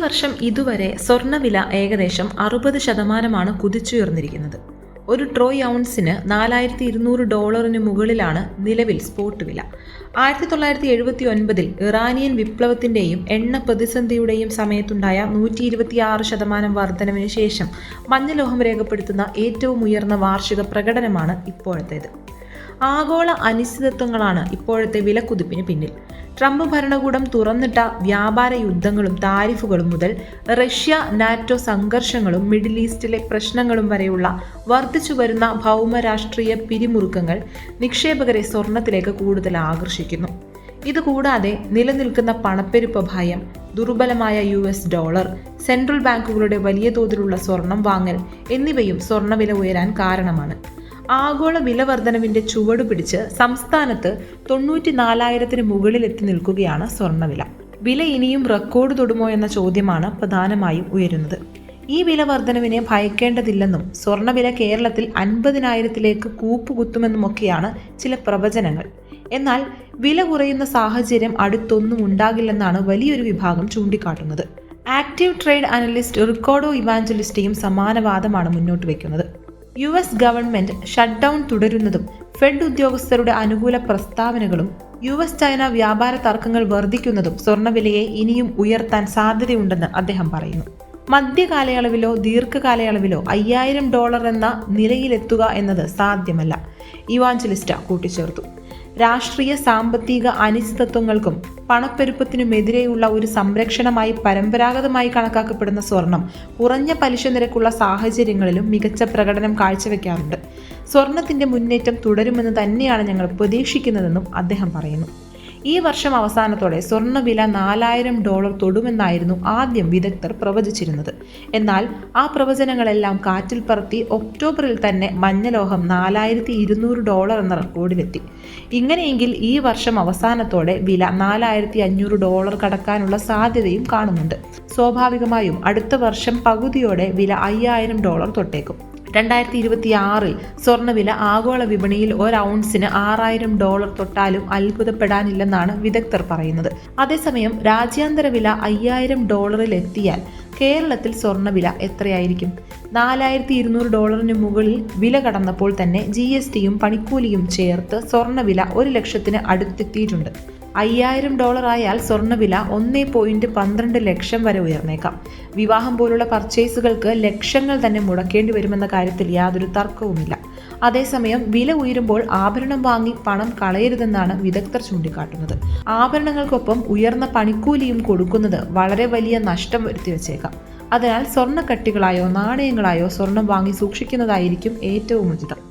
വർഷം ഇതുവരെ സ്വർണവില ഏകദേശം അറുപത് ശതമാനമാണ് കുതിച്ചുയർന്നിരിക്കുന്നത്. ഒരു ട്രോയ് ഔൺസിന് നാലായിരത്തി ഇരുന്നൂറ് ഡോളറിന് മുകളിലാണ് നിലവിൽ സ്പോട്ട് വില. ആയിരത്തി തൊള്ളായിരത്തി എഴുപത്തി ഒൻപതിൽ ഇറാനിയൻ വിപ്ലവത്തിന്റെയും എണ്ണ പ്രതിസന്ധിയുടെയും സമയത്തുണ്ടായ നൂറ്റി ഇരുപത്തിയാറ് ശതമാനം വർധനവിന് ശേഷം മഞ്ഞലോഹം രേഖപ്പെടുത്തുന്ന ഏറ്റവും ഉയർന്ന വാർഷിക പ്രകടനമാണ് ഇപ്പോഴത്തേത്. ആഗോള അനിശ്ചിതത്വങ്ങളാണ് ഇപ്പോഴത്തെ വിലക്കുതിപ്പിന് പിന്നിൽ. ട്രംപ് ഭരണകൂടം തുറന്നിട്ട വ്യാപാര യുദ്ധങ്ങളും താരിഫുകളും മുതൽ റഷ്യ നാറ്റോ സംഘർഷങ്ങളും മിഡിൽ ഈസ്റ്റിലെ പ്രശ്നങ്ങളും വരെയുള്ള വർദ്ധിച്ചു വരുന്ന ഭൗമരാഷ്ട്രീയ പിരിമുറുക്കങ്ങൾ നിക്ഷേപകരെ സ്വർണത്തിലേക്ക് കൂടുതൽ ആകർഷിക്കുന്നു. ഇതുകൂടാതെ നിലനിൽക്കുന്ന പണപ്പെരുപ്പ ഭയം ദുർബലമായ യു എസ് ഡോളർ സെൻട്രൽ ബാങ്കുകളുടെ വലിയ തോതിലുള്ള സ്വർണം വാങ്ങൽ എന്നിവയും സ്വർണവില ഉയരാൻ കാരണമാണ്. ആഗോള വില വർധനവിന്റെ ചുവട് പിടിച്ച് സംസ്ഥാനത്ത് തൊണ്ണൂറ്റി നാലായിരത്തിന് മുകളിൽ എത്തി നിൽക്കുകയാണ് സ്വർണവില വില ഇനിയും റെക്കോർഡ് തൊടുമോ എന്ന ചോദ്യമാണ് പ്രധാനമായും ഉയരുന്നത്. ഈ വില വർധനവിനെ ഭയക്കേണ്ടതില്ലെന്നും സ്വർണവില കേരളത്തിൽ അൻപതിനായിരത്തിലേക്ക് കൂപ്പുകുത്തുമെന്നുമൊക്കെയാണ് ചില പ്രവചനങ്ങൾ. എന്നാൽ വില കുറയുന്ന സാഹചര്യം അടുത്തൊന്നും ഉണ്ടാകില്ലെന്നാണ് വലിയൊരു വിഭാഗം ചൂണ്ടിക്കാട്ടുന്നത്. ആക്റ്റീവ് ട്രേഡ് അനലിസ്റ്റ് റിക്കോർഡോ ഇവാഞ്ചലിസ്റ്റേയും സമാന വാദമാണ് മുന്നോട്ട് വയ്ക്കുന്നത്. യു എസ് ഗവൺമെന്റ് ഷട്ട്ഡൗൺ തുടരുന്നതും ഫെഡ് ഉദ്യോഗസ്ഥരുടെ അനുകൂല പ്രസ്താവനകളും യു എസ് ചൈന വ്യാപാര തർക്കങ്ങൾ വർദ്ധിക്കുന്നതും സ്വർണവിലയെ ഇനിയും ഉയർത്താൻ സാധ്യതയുണ്ടെന്ന് അദ്ദേഹം പറയുന്നു. മധ്യകാലയളവിലോ ദീർഘകാലയളവിലോ അയ്യായിരം ഡോളർ എന്ന നിലയിലെത്തുക എന്നത് സാധ്യമല്ല. ഇവാഞ്ചലിസ്റ്റ കൂട്ടിച്ചേർത്തു. രാഷ്ട്രീയ സാമ്പത്തിക അനിശ്ചിതത്വങ്ങൾക്കും പണപ്പെരുപ്പത്തിനുമെതിരെയുള്ള ഒരു സംരക്ഷണമായി പരമ്പരാഗതമായി കണക്കാക്കപ്പെടുന്ന സ്വർണം കുറഞ്ഞ പലിശ നിരക്കുള്ള സാഹചര്യങ്ങളിലും മികച്ച പ്രകടനം കാഴ്ചവെക്കാറുണ്ട്. സ്വർണത്തിന്റെ മുന്നേറ്റം തുടരുമെന്ന് തന്നെയാണ് ഞങ്ങൾ പ്രതീക്ഷിക്കുന്നതെന്നും അദ്ദേഹം പറയുന്നു. ഈ വർഷം അവസാനത്തോടെ സ്വർണവില നാലായിരം ഡോളർ തൊടുമെന്നായിരുന്നു ആദ്യം വിദഗ്ധർ പ്രവചിച്ചിരുന്നത്. എന്നാൽ ആ പ്രവചനങ്ങളെല്ലാം കാറ്റിൽ പറത്തി ഒക്ടോബറിൽ തന്നെ മഞ്ഞലോഹം നാലായിരത്തി ഇരുന്നൂറ് ഡോളർ എന്ന റെക്കോർഡിലെത്തി. ഇങ്ങനെയെങ്കിൽ ഈ വർഷം അവസാനത്തോടെ വില നാലായിരത്തി അഞ്ഞൂറ് ഡോളർ കടക്കാനുള്ള സാധ്യതയും കാണുന്നുണ്ട്. സ്വാഭാവികമായും അടുത്ത വർഷം പകുതിയോടെ വില അയ്യായിരം ഡോളർ തൊട്ടേക്കും. രണ്ടായിരത്തി ഇരുപത്തി ആറിൽ സ്വർണവില ആഗോള വിപണിയിൽ ഒരു ഔൺസിന് ആറായിരം ഡോളർ തൊട്ടാലും അത്ഭുതപ്പെടാനില്ലെന്നാണ് വിദഗ്ധർ പറയുന്നത്. അതേസമയം രാജ്യാന്തര വില അയ്യായിരം ഡോളറിൽ എത്തിയാൽ കേരളത്തിൽ സ്വർണവില എത്രയായിരിക്കും? നാലായിരത്തി ഇരുന്നൂറ് ഡോളറിന് മുകളിൽ വില കടന്നപ്പോൾ തന്നെ ജി എസ് ടിയും പണിക്കൂലിയും ചേർത്ത് സ്വർണവില ഒരു ലക്ഷത്തിന് അടുത്തെത്തിയിട്ടുണ്ട്. അയ്യായിരം ഡോളർ ആയാൽ സ്വർണവില ഒന്നേ പോയിന്റ് പന്ത്രണ്ട് ലക്ഷം വരെ ഉയർന്നേക്കാം. വിവാഹം പോലുള്ള പർച്ചേസുകൾക്ക് ലക്ഷങ്ങൾ തന്നെ മുടക്കേണ്ടി വരുമെന്ന കാര്യത്തിൽ യാതൊരു തർക്കവുമില്ല. അതേസമയം വില ഉയരുമ്പോൾ ആഭരണം വാങ്ങി പണം കളയരുതെന്നാണ് വിദഗ്ധർ ചൂണ്ടിക്കാട്ടുന്നത്. ആഭരണങ്ങൾക്കൊപ്പം ഉയർന്ന പണിക്കൂലിയും കൊടുക്കുന്നത് വളരെ വലിയ നഷ്ടം വരുത്തി വച്ചേക്കാം. അതിനാൽ സ്വർണക്കട്ടികളായോ നാണയങ്ങളായോ സ്വർണം വാങ്ങി സൂക്ഷിക്കുന്നതായിരിക്കും ഏറ്റവും ഉചിതം.